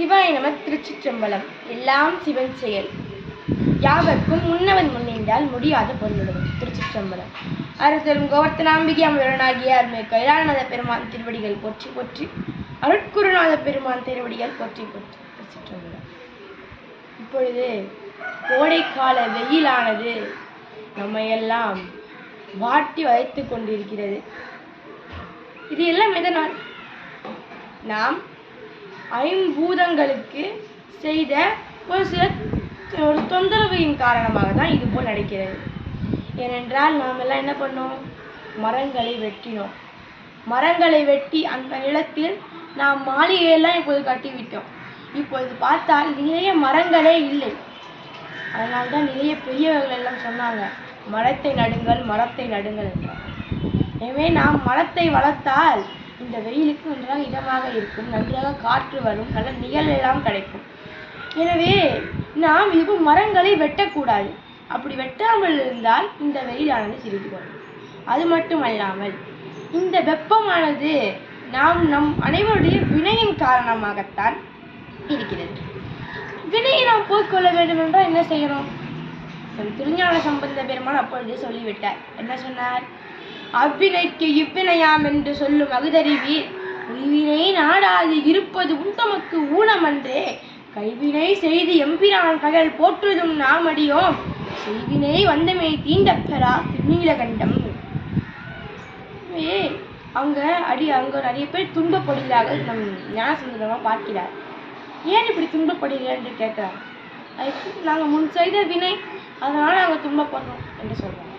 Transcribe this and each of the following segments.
சிவாய நம திருச்சிற்றம்பலம். எல்லாம் சிவன் செயல். யாவர்க்கும் முன்னவன் முன்னின்றால் முடியாத பொருளுடன் திருச்சிற்றம்பலம். அருத்தரும் கோவர்த்தனாம்பிகை அமுதனாகிய அருமை கைலாநாத பெருமான் திருவடிகள் போற்றி போற்றி அருட்குருநாத பெருமான் திருவடிகள் போற்றி போற்றி. திருச்சிற்றம்பலம். இப்பொழுது கோடைக்கால வெயிலானது நம்மையெல்லாம் வாட்டி வைத்து கொண்டிருக்கிறது. இது எல்லாம் எதனால்? நாம் ஐம்பூதங்களுக்கு செய்த ஒரு சில ஒரு தொந்தரவின் காரணமாக தான் இது போல் நடக்கிறது. ஏனென்றால் நாம் எல்லாம் என்ன பண்ணோம்? மரங்களை வெட்டினோம். மரங்களை வெட்டி அந்த நிலத்தில் நாம் மாளிகையெல்லாம் இப்போது கட்டிவிட்டோம். இப்பொழுது பார்த்தால் நிறைய மரங்களே இல்லை. அதனால தான் நிறைய பெரியவர்கள் எல்லாம் சொன்னாங்க மரத்தை நடுங்கள் மரத்தை நடுங்கள் என்றார். எனவே நாம் மரத்தை வளர்த்தால் இந்த வெயிலுக்கு நன்றாக இதமாக இருக்கும். நன்றாக காற்று வரும். நல்ல நிழலெல்லாம் கிடைக்கும். எனவே நாம் இது மரங்களை வெட்டக்கூடாது. அப்படி வெட்டாமல் இருந்தால் இந்த வெயிலானது சிரித்து குறையும் அது மட்டுமல்லாமல் இந்த வெப்பமானது நாம் நம் அனைவருடைய வினையின் காரணமாகத்தான் இருக்கிறது. வினையை நாம் போய்க்கொள்ள வேண்டும் என்றால் என்ன செய்யணும்? திருஞான சம்பந்த பெருமான் அப்பொழுது சொல்லிவிட்டார். என்ன சொன்னார்? அவ்வினைக்கு இவ்வினையாம் என்று சொல்லும் அகுதறிவீர் உய்வினை நாடாது இருப்பது உந்தமக்கு ஊனமன்றே. கைவினை செய்து எம்பிரான் கயல் போற்றுதும் நாம் அடியோம். செய்வினை வந்தமை தீண்டப்பெறா நீலகண்டம் திருநீலகண்டம். ஏ அங்க அடி அங்க நிறைய பேர் துன்பப்படுகிறார்கள் நம் ஞானசுந்தரமாக பார்க்கிறார். ஏன் இப்படி துன்பப்படுகிறேன் என்று கேட்கிறார். அதுக்கு நாங்கள் முன் செய்த வினை அதனால நாங்கள் துன்பப்படுறோம் என்று சொல்றாங்க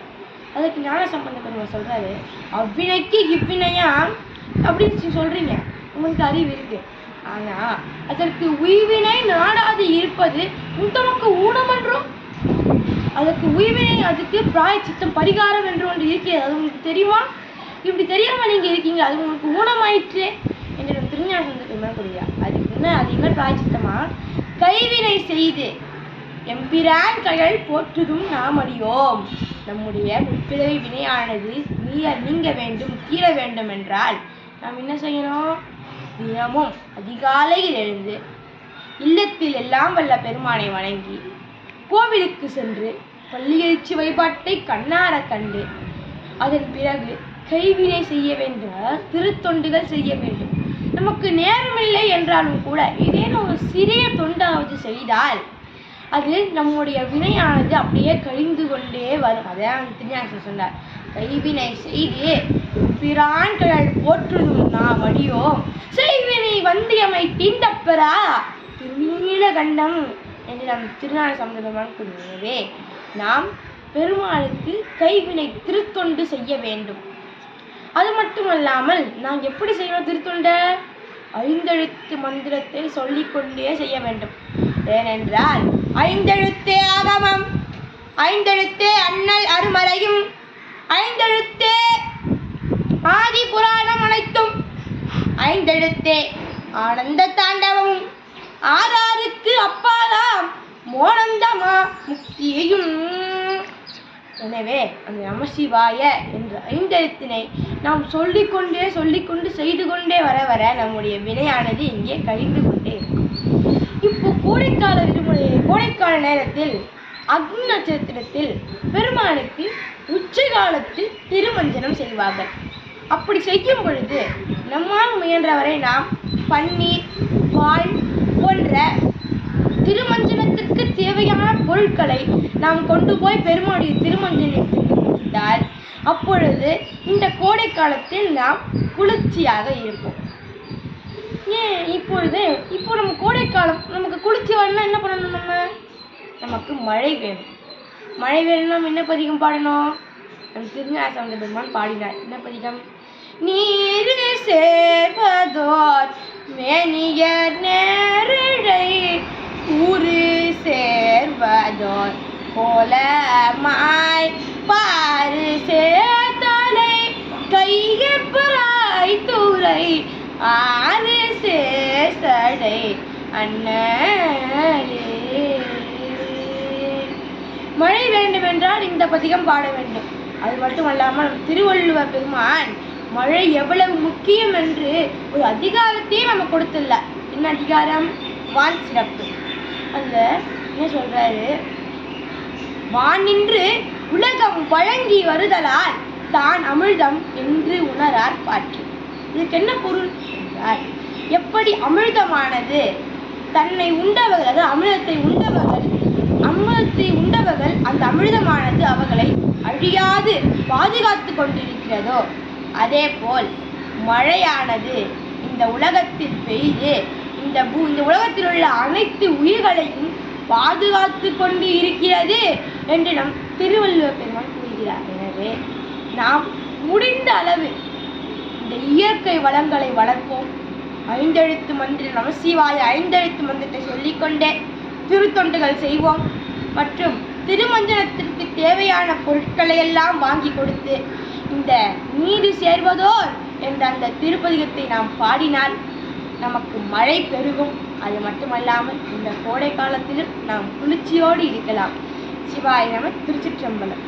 அதுக்கு ஞான சம்பந்த பெருமாள் சொல்றாரு அவ்வினைக்கு இவ்வினையா? அப்படின்னு சொல்கிறீங்க சொல்றீங்க. உங்களுக்கு அறிவு இருக்கு. ஆனா அதற்கு உய்வினை நாடாது இருப்பது உத்தமக்கு ஊனமன்றும் அதற்கு உய்வினை அதுக்கு பிராயச்சித்தம் பரிகாரம் என்று ஒன்று இருக்கிறது. அது உங்களுக்கு தெரியுமா? இப்படி தெரியாமல் நீங்க இருக்கீங்க அது உங்களுக்கு ஊனமாயிற்று என்று திருஞான சம்பந்த பெருமாள் அதுக்கு என்ன அது என்ன பிராயச்சித்தமா? கைவினை செய்து எம்பிரான் கழல் போற்றுதும் நாம் அறியோம். நம்முடைய முற்பிறவி வினையானது நீய நீங்க வேண்டும் தீர வேண்டும் என்றால் நாம் என்ன செய்யணும்? தினமும் அதிகாலையில் எழுந்து இல்லத்தில் எல்லாம் வல்ல பெருமானை வணங்கி கோவிலுக்கு சென்று பள்ளியெழுச்சி வழிபாட்டை கண்ணார கண்டு அதன் பிறகு கைவினை செய்ய வேண்டும் திருத்தொண்டுகள் செய்ய வேண்டும். நமக்கு நேரமில்லை என்றாலும் கூட ஏதேனும் ஒரு சிறிய தொண்டாவது செய்தால் அது நம்முடைய வினையானது அப்படியே கழிந்து கொண்டே வரும். அதான் திருஞாசன் சொன்னார். கைவினை செய்து பிரான்கள் போற்றுதும் நாம் செய்வினை வந்தியமை தீண்டப்பெறா திருநீலகண்டம் என்று நம் திருநாள சம்பந்தமான கூறுகிறவே நாம் பெருமாளுக்கு கைவினை திருத்தொண்டு செய்ய வேண்டும். அது மட்டுமல்லாமல் நாம் எப்படி செய்யணும் திருத்தொண்டை? ஐந்தெழுத்து மந்திரத்தை சொல்லிக்கொண்டே செய்ய வேண்டும். ஏனென்றால் ஐந்தெழுத்தே ஆகமம் ஐந்தெழுத்தே அண்ணல் அருமறையும் ஐந்தெழுத்தே ஆதி புராணம் அனைத்தும் ஐந்தெழுத்தே ஆனந்த தாண்டவமும் ஆறாருக்கு அப்பாதாம் மோனந்தமா முக்தியையும். எனவே அந்த நமசிவாய என்ற ஐந்தெழுத்தினை நாம் சொல்லிக்கொண்டே சொல்லிக்கொண்டு செய்து கொண்டே வர வர நம்முடைய வினையானது இங்கே கழிந்து கொண்டே இருக்கும். கோடைக்கால விடுமுறை கோடைக்கால நேரத்தில் அக்னி நட்சத்திரத்தில் பெருமானுக்கு உச்ச காலத்தில் திருமஞ்சனம் செய்வார்கள். அப்படி செய்யும் பொழுது நம்மால் முயன்றவரை நாம் பன்னீர் பால் போன்ற திருமஞ்சனத்திற்கு தேவையான பொருட்களை நாம் கொண்டு போய் பெருமாளுடைய திருமஞ்சனத்தில் அப்பொழுது இந்த கோடை காலத்தில் நாம் குளிர்ச்சியாக இருப்போம். இப்பொழுது இப்போ நம்ம கோடைக்காலம் நமக்கு குளிர்ச்சி வரணும்னா என்ன பண்ணணும் நம்ம? நமக்கு மழை வேணும். மழை வேணும்னா நம்ம என்ன பதிகம் பாடணும்? நம்ம திருஞாசந்த பெருமான் பாடினார். என்ன பதிகம்? நீர் சேர்வதோர் மேனியர் நேரிழை ஊரு சேர்வதோர் கோலமாய் பாரு சேர்த்தலை கையப்பராய் துறை ஆறு அண்ணலே மழை வேண்டுமென்றால் இந்த பதிகம் பாட வேண்டும். அது மட்டுமல்லாமல் திருவள்ளுவர் பெருமான் மழை எவ்வளவு முக்கியம் என்று ஒரு அதிகாரத்தையே நம்ம கொடுத்துள்ள என்ன அதிகாரம்? வான் சிறப்பு. அந்த என்ன சொல்றாரு? வானின்று உலகம் வழங்கி வருதலால் தான் அமிழ்தம் என்று உணரார் பாற்று. இதுக்கு என்ன பொருள்? என்றால் எப்படி அமிழ்தமானது? தன்னை உண்டவர்கள் அதாவது அமிர்தத்தை உண்டவர்கள் அமிர்தத்தை உண்டவர்கள் அந்த அமிர்தமானது அவர்களை அழியாது பாதுகாத்து கொண்டிருக்கிறதோ அதே போல் மழையானது இந்த உலகத்தில் பெய்து இந்த பூ இந்த உலகத்தில் உள்ள அனைத்து உயிர்களையும் பாதுகாத்து கொண்டு இருக்கிறது என்று நம் திருவள்ளுவர் பெருமான் கூறுகிறார். எனவே நாம் முடிந்த அளவு இந்த இயற்கை வளங்களை வளர்ப்போம். ஐந்தெழுத்து மந்திரம் நமசிவாய ஐந்தெழுத்து மந்திரத்தை சொல்லிக்கொண்டே திருத்தொண்டுகள் செய்வோம். மற்றும் திருமஞ்சனத்திற்கு தேவையான பொருட்களை எல்லாம் வாங்கி கொடுத்து இந்த நீடு சேர்வதோர் என்ற அந்த திருப்பதிகத்தை நாம் பாடினால் நமக்கு மழை பெருகும். அது மட்டுமல்லாமல் இந்த கோடை காலத்திலும் நாம் குளிர்ச்சியோடு இருக்கலாம். சிவாய நம திருச்சிற்றம்பலம்.